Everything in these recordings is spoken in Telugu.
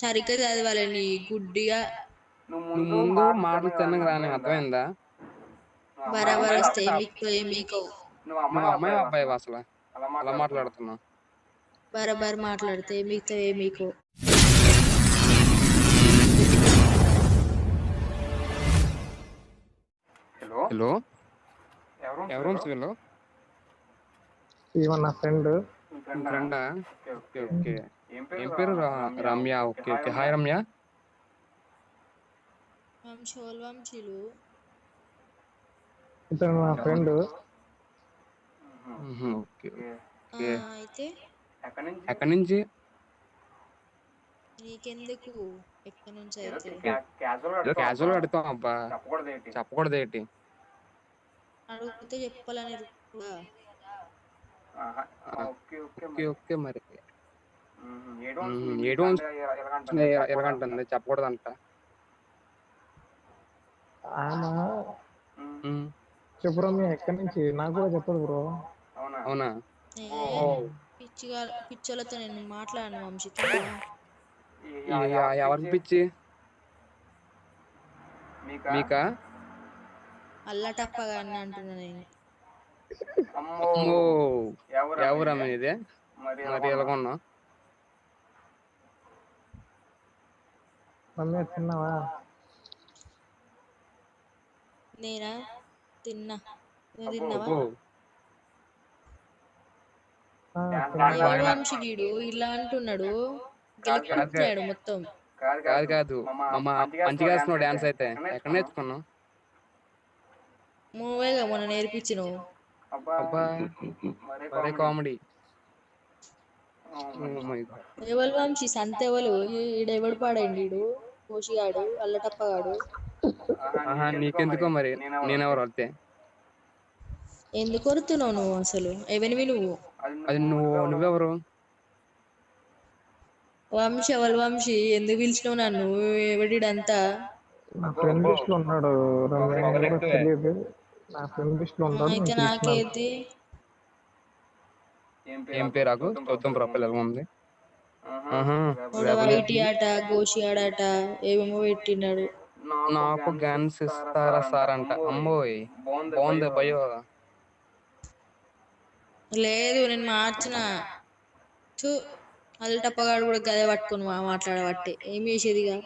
సరిగ్గా చదవాలని గుడ్డిగా. ముందు మాటలు తిన్నగా రాని అర్థమైందా? బరాబర్ వస్తే మీకు మీకు. నువ్వు అమ్మాయి అబ్బాయి అసలు. అలా మాట్లాడుతున్నావు. బరాబర్ మాట్లాడితే మీతో మీకు. హలో? హలో? ఎవరు ఎవరు వీళ్ళు? ఈవెన్ నా ఫ్రెండ్. ఫ్రెండ్? Okay okay. ఏం ఏం పేరు రా- Ramya okay okay hi Ramya వంశోల్ వంశీలు ఇతను నా ఫ్రెండ్ మ్మ్, ఓకే ఆ, అయితే ఎక్కడి నుంచి ఎక్కడి నుంచి నీకెందుకు ఎక్కడి నుంచి అయితే క్యాజువల్ ఏదో క్యాజువల్ అడుగుతాం అబ్బా చెప్పకూడదు ఏంటి చెప్పకూడదు ఏంటి అడిగితే చెప్పాలని కూడా ఆహా, ఓకే ఓకే ఓకే ఓకే మరి ఎలాగంటుంది చెప్పకూడదంట. ఎక్కడి నుంచి? నాకు కూడా చెప్పదు బ్రో. అవునా. పిచ్చిగా పిచ్చోళ్ళతో నేను మాట్లాడను వంశీతో ఎవరికి పిచ్చి? మీకా? అల్లటప్పగా అని అంటున్నా నేను. ఎవరు మరి ఎలాగొన్నా రమ్య తిన్నావా? నేనా? తిన్నా. నువ్వు తిన్నావా? ఇలా అంటున్నాడు. గెలుపుచ్చాడు మొత్తం. కాదు కాదు మా మంచిగా వేస్తున్నావు డాన్స్ అయితే ఎక్కడ నేర్చుకున్నావు? మూవేగా మొన్న నేర్పించినావు. అబ్బా మరే కామెడీ. ఎవరు వంశీ? సంత ఎవరు ఈడెవడు పాడండి ఈడు కోషిగాడు అల్లటప్పగాడు. ఆహా నీకెందుకో మరి? నేనెవరు అయితే ఎందుకు కొడుతున్నావు నువ్వు అసలు? ఎవరివి నువ్వు? అది నువ్వు నువ్వెవరు? వంశీ ఎవరు వంశీ ఎందుకు పిలిచినావు నన్ను? ఎవడిడంతా? నా ఫ్రెండ్ లిస్ట్లో ఉన్నాడు తెలియదు. నా ఫ్రెండ్ లిస్ట్లో ఉన్నాడు అయితే. నాకేది ఏం పేరు ఆకు చూద్దాం ప్రొఫైల్ ఎలా ఉంది వైటి ఆట గోషి ఆడాట ఏమేమో పెట్టినాడు నాకు గన్స్ ఇస్తారా సార్ అంట. అమ్మోయ్. బాగుంది భయో లేదు నేను మార్చిన. చూ అల్లటప్పగాడు కూడా గదే పట్టుకుని మా మాట్లాడబట్టే. ఏం చేసేదిగా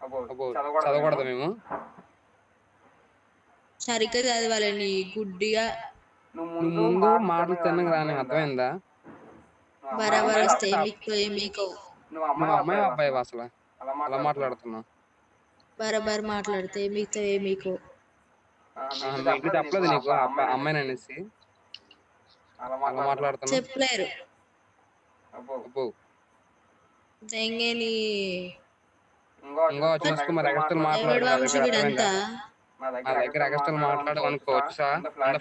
అబ్బో చదవకూడదు మేము? సరిగ్గా చదవాలని గుడ్డిగా. నువ్వు ముందు మాటలు తిన్నగా రాని అర్థమైందా? బరాబర్ మీకు మీకు. నువ్వు నువ్వు అమ్మాయి అబ్బాయి అసలు. అలా మాట్లాడుతున్నావు. బరాబర్ మాట్లాడితే మీతో మీకు? చెప్పలేదు నీకు అమ్మాయిని అనేసి. అలా మాట్లాడుతున్నావు. చెప్పలేరు. దెంగేని ఇంకో చూసుకో మరి దగ్గర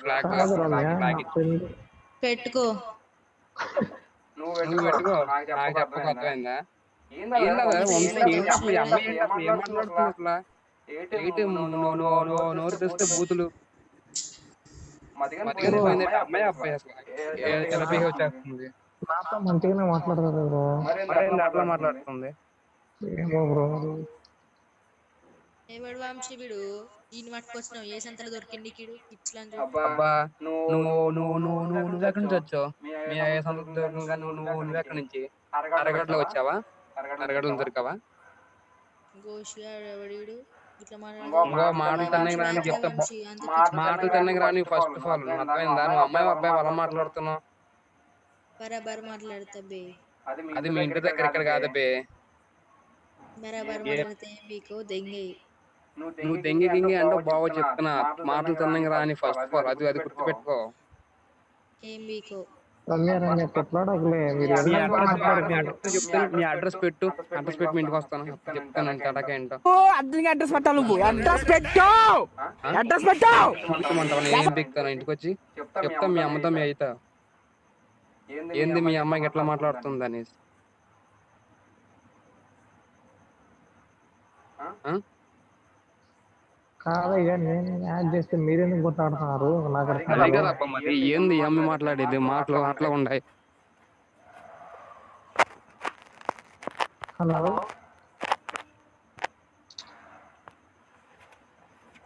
ఫ్లాగ్ పెట్టుకో. నువ్వు పెట్టుకో నాకు చెప్పక అర్థమైందా? మాట్లాడుతుంది నోరు తెస్తే బూతులు. అమ్మాయి అబ్బాయి మంచిగానే అట్లా మాట్లాడుతుంది? ఏమో బ్రో. ఎవడు వంశీ వీడు? ఈయన పట్టుకొచ్చినావు. ఏ సంతలో దొరికింది కీడు ఇట్లా అబ్బా నువ్వు నువ్వు నువ్వు నువ్వు నువ్వు ఎక్కడి నుంచి వచ్చావు? మీ సంతృప్తి నువ్వు నువ్వు నువ్వు ఎక్కడి నుంచి? అరగడ్లో వచ్చావా? అరగడ్లో దొరికావా? గోషి ఎవడీడు ఇట్లా ఇంకో మాటలు తిన్నగా రాని చెప్తా. మాటలు తిన్నగా రాని ఫస్ట్ ఆఫ్ ఆల్ అర్థమైందా? నువ్వు అమ్మాయి అబ్బాయి అలా మాట్లాడుతున్నావు. బరాబర్ మాట్లాడతా బే. అది మీ ఇంటి దగ్గర ఇక్కడ కాదు బే. బరాబర్ మాట్లాడితే మీకు? దెంగే నువ్వు దెంగి గింగి అంటే బాగా చెప్తున్నా. మాటలు తిన్నగా రాని ఫస్ట్ ఆఫ్ ఆల్ అది అది గుర్తుపెట్టుకో. మీ ఎలా అడ్రస్ పెట్టు. అడ్రస్ పెట్టి మీ ఇంటికి వస్తాను. అడగ ఏంటో. అడ్రస్ పెట్టాలి నువ్వు. అడ్రస్ పెట్టు. అడ్రస్ పెట్టు. నేను ఏం పిక్తాను ఇంటికి వచ్చి చెప్తా మీ అమ్మతో మీ అయితా ఏంది మీ అమ్మాయికి ఎట్లా మాట్లాడుతుంది అనేసి? కాదయ్యా నేను యాడ్ చేస్తే మీరెందుకు కొట్లాడుతున్నారు? నాకు మరి ఏంది అమ్మ మాట్లాడేది? మాటలు అట్లా ఉన్నాయి హలో.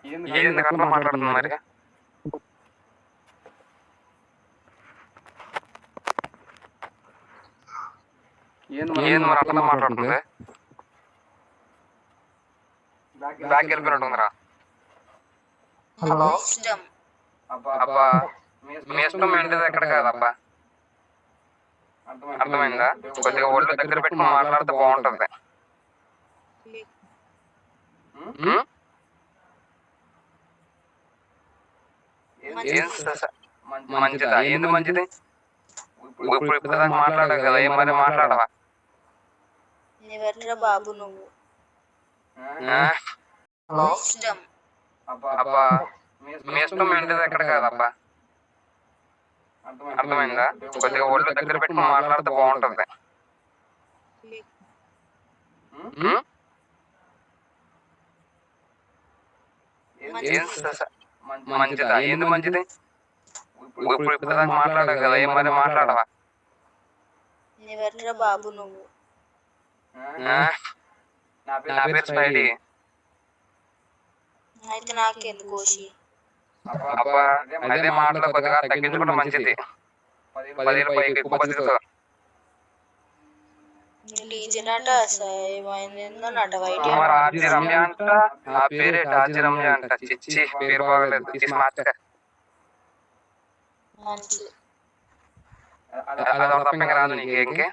ఏంది మాట్లాడుతుంది మరి? ఏంది మరి? మాట్లాడుతుంది? వెళ్ళిపోయినట్టుందిరా. హలో. అబ్బా మీ ఇష్టం ఏంటిది ఎక్కడ కాదబ్బా? అర్థమైందా? కొద్దిగా ఒళ్ళు దగ్గర పెట్టి మాట్లాడితే బాగుంటది. మంచిదా? ఏంది మంచిది? ఇప్పుడు ఇప్పుడు దాకా మాట్లాడావు కదా ఏం మరి మాట్లాడవా? బాబు నువ్వు? హలో అబ్బా మీ ఇష్టం ఏంటిది ఎక్కడ కాదబ్బా? అర్థమైందా? కొద్దిగా ఒళ్ళు దగ్గర పెట్టి మాట్లాడితే బాగుంటది. మంచిదా? ఏంది మంచిది? ఇప్పుడు ఇప్పుడు మాట్లాడావు కదా ఏం మరి మాట్లాడవా? బాబు నువ్వు? నా పేరు స్పైడీ. అయితే నాకెందుకు కోసి అబ్బా అదే మాటలు కొద్దిగా తగ్గించుకోవడం మంచిది. పది పైకి ఎక్కువ బతుకుతావు టీచర్ అట ఏమైందో నట వైట్ మరి ఆర్జీ రమ్య అంట. ఆ పేరే ఆర్జీ రమ్య అంట. చిచ్చి పేరు బాగలేదు. తీసి మార్చక మంచిది. అది తప్ప ఇంకా రాదు నీకు ఇంకే?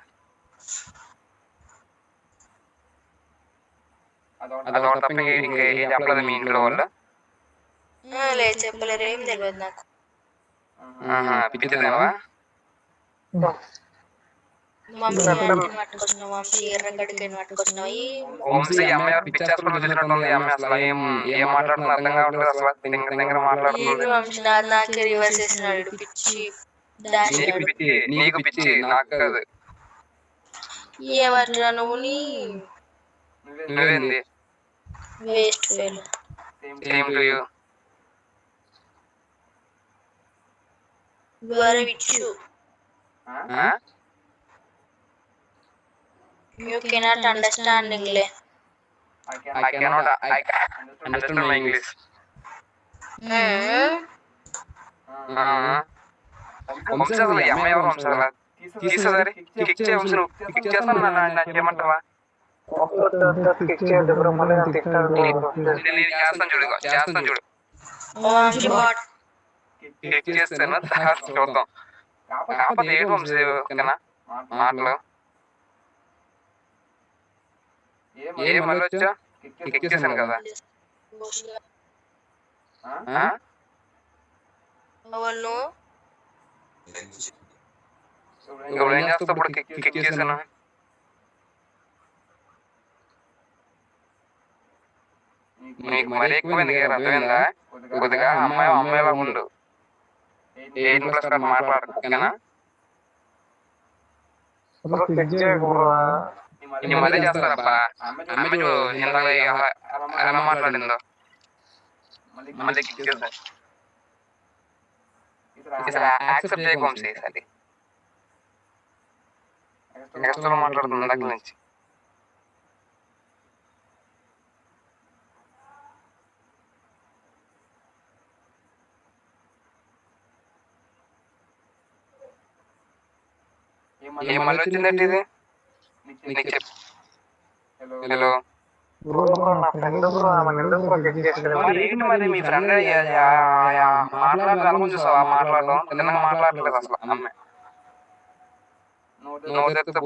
అది ఒకటి తప్ప ఇంక- ఏం చెప్పలేదు మీ ఇంట్లో వాళ్ళు లేదు చెప్పలేరు ఏం తెలియదు నాకు పిచ్చిదేవా వంశీ అమ్మాయి అమ్మాయి అసలు ఏం ఏం అర్థం కావట్లేదు అసలు దగ్గర దగ్గర నాకే పిచ్చి నీకు కాదు నువ్వు నువ్వేంది waste fail same to you you cannot understanding లే I cannot I understand my English. Vamsi అసలు ఈ అమ్మాయి ఎవరు వంశీ కిక్ నువ్వు చేస్తాను ఏమంటావా చేస్తాను చూడు ఇదిగో, చేస్తాను చూడు వంశీ చేస్తాను చూద్దాం కాకపోతే ఏంటి వంశీ ఓకేనా మాటలు ఏ మళ్ళీ వచ్చా కిక్ చేశాను కదా ఇప్పుడు ఏం చేస్తావు ఇప్పుడు కిక్ చేశాను. నీకు మరీ ఎక్కువైంది అర్థమైందా కొద్దిగా అమ్మాయి అమ్మాయిలా ఉండు. ఎయిట్ ప్లస్ కార్డ్ మాట్లాడకు ఓకేనా? నీ మళ్ళీ చేస్తారబ్బా అమ్మాయి చూడు ఇందాక ఎలా మాట్లాడిందో. మళ్ళీ కిక్ చేస్తా అసలు యాక్సెప్ట్ చేయకు వంశీ నెక్స్ట్ మాట్లాడుతుంది ఇందాక నుంచి. వచ్చిందంటే ఇది? నీకు హలో. మరి మీ ఫ్రెండ్ మాట్లాడాలని చూసావా? మాట్లాడడం మాట్లాడలేదు అసలు అమ్మాయి నువ్వు తెస్తే